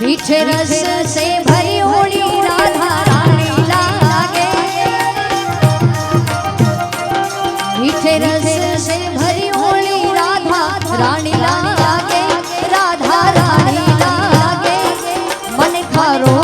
मीठे रस से भरी होली राधा रानी लागे। मीठे रस से भरी होली राधा रानी लागे, राधा रानी लागे। मन खारो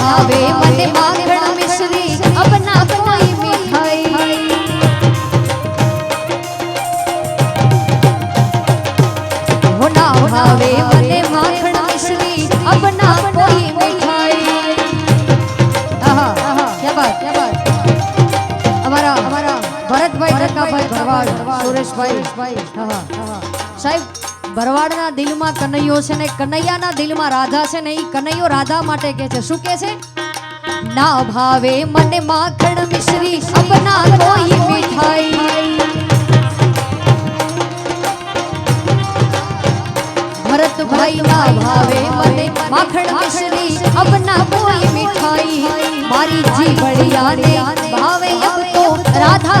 ભાવે ભરવાડ સુરેશભાઈ. સાહેબ ભરવાડના દિલમાં કનૈયો છે ને કનૈયાના દિલમાં રાધા છે ને એ કનૈયો રાધા માટે કે છે. શું કે છે? ના ભાવે મને માખણ મિશ્રી અબના કોઈ મીઠાઈ. ભરતભાઈ ના ભાવે મને માખણ મિશ્રી અપના કોઈ મીઠાઈ. મારી જીવડિયાને ભાવે તો રાધા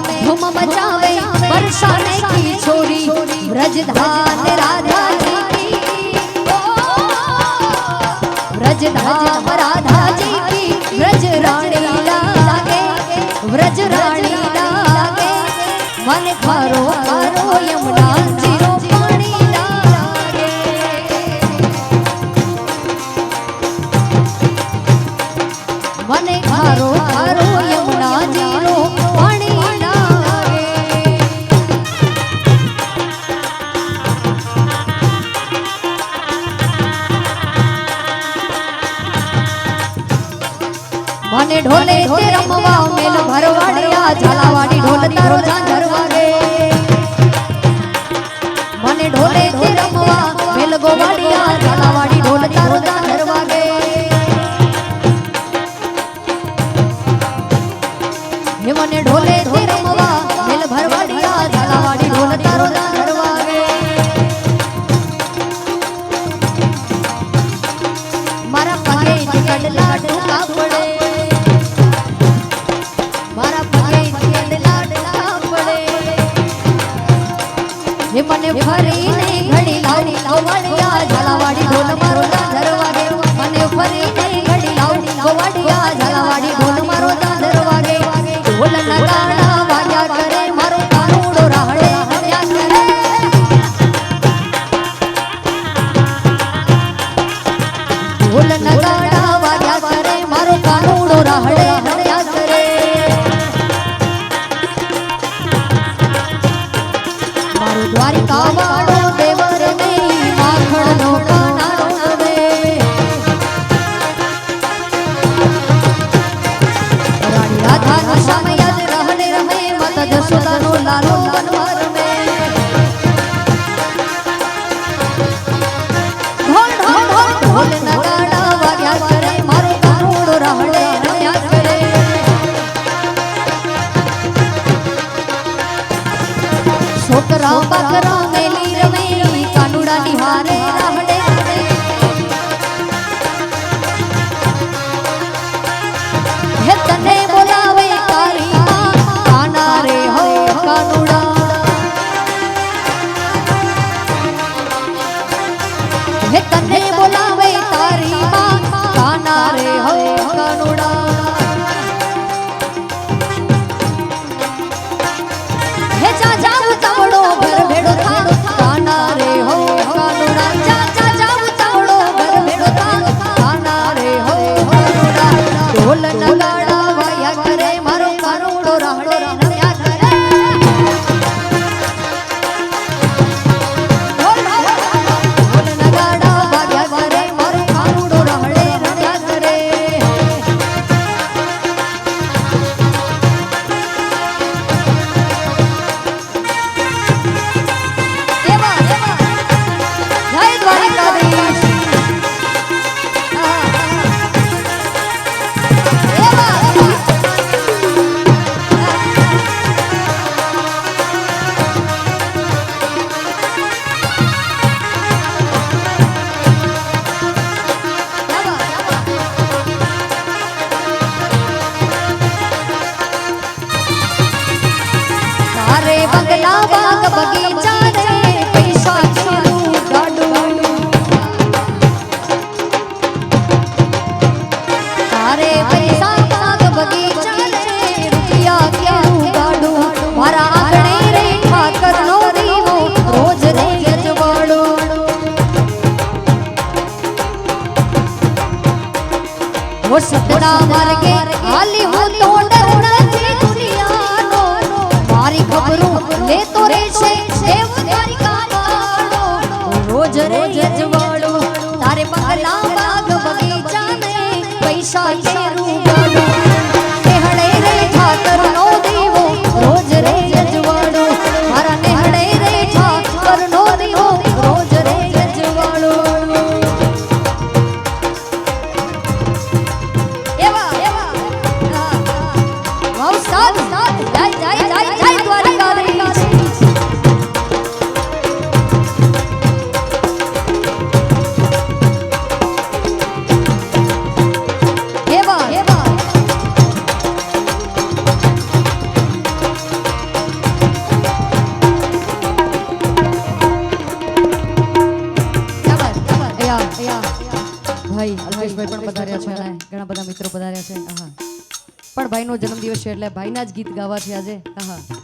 ब्रजधान राधा जी की। ब्रजधाम राधा जी की। ब्रज रानी लागे। ब्रज रानी लागे। मन खरो खरो यमुना મને ઢોલે તે રમવા મેલ ભરવાડિયા ઝાલાવાડી ઢોલ તારો ઝાંઝર વાગે મને ઢોલે તે રમવા મેલ ગોવાડિયા ઝાલાવાડી ઢોલ તારો ઝાંઝર વાગે હે મને ઢોલે તે રમવા મેલ ભરવાડિયા ઝાલાવાડી ઢોલ તારો ઝાંઝર વાગે મારા પગે કડલા ઢોકા হরে રાધાનો સામે યાદ રહને તારે પૈસા બાગ બગીચા રે રૂપિયા કેનું ગાડું મારા આંગણે રે ઠાકરનો દીવો, રોજ રે જજવાડો ઓ સપના માર્ગે હાલી હું તો ડર નથી પૈસા કેરું ગાડો નેહળે રે ઠાકરનો દીવો રોજ રે જજવાળો મારા નેહળે રે ઠાકરનો દીવો રોજ રે જજવાળો એવા એવા. હા, હા. વાવ સાદ સાદ. જય જય જય. ભાઈનો જન્મદિવસ છે એટલે ભાઈના જ ગીત ગાવા છે આજે. આહા